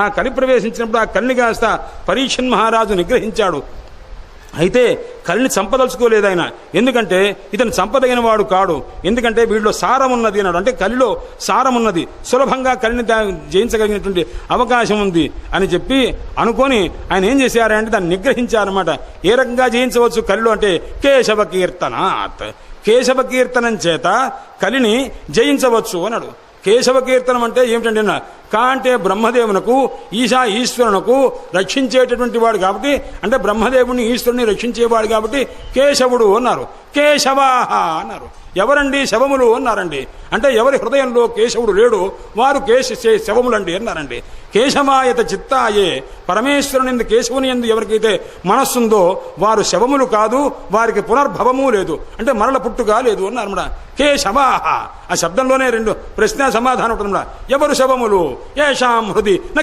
ఆ కలి ప్రవేశించినప్పుడు ఆ కళ్ళని కాస్త పరీక్షన్ మహారాజు నిగ్రహించాడు. అయితే కళ్ళని చంపదలుచుకోలేదు ఆయన. ఎందుకంటే ఇతను చంపదగిన వాడు కాడు. ఎందుకంటే వీడిలో సారం ఉన్నది అన్నాడు. అంటే కలిలో సారం ఉన్నది సులభంగా కలిని జయించగలిగినటువంటి అవకాశం ఉంది అని చెప్పి అనుకొని ఆయన ఏం చేశారంటే దాన్ని నిగ్రహించారన్నమాట. ఏ రకంగా జయించవచ్చు కలిలో అంటే కేశవ కీర్తనాత్. కేశవ కీర్తనం చేత కలిని జయించవచ్చు అన్నాడు. కేశవ కీర్తనం అంటే ఏమిటండి అన్న కా అంటే బ్రహ్మదేవునకు ఈశా ఈశ్వరునకు రక్షించేటటువంటి వాడు కాబట్టి అంటే బ్రహ్మదేవుని ఈశ్వరుని రక్షించేవాడు కాబట్టి కేశవుడు అన్నారు. కేశవాహ అన్నారు. ఎవరండి శవములు అన్నారండి. అంటే ఎవరి హృదయంలో కేశవుడు లేడు వారు కేశ శవములండి అన్నారండి. కేశమాయత చిత్తాయే. పరమేశ్వరుని ఎందు కేశవుని ఎందు ఎవరికైతే మనస్సుందో వారు శవములు కాదు వారికి పునర్భవము లేదు. అంటే మరల పుట్టుగా లేదు అన్నారన్నమాట కేశవాహ. ఆ శబ్దంలోనే రెండు ప్రశ్న సమాధానం ఉంటుందా ఎవరు శవములు? ఏషాం హృది. నా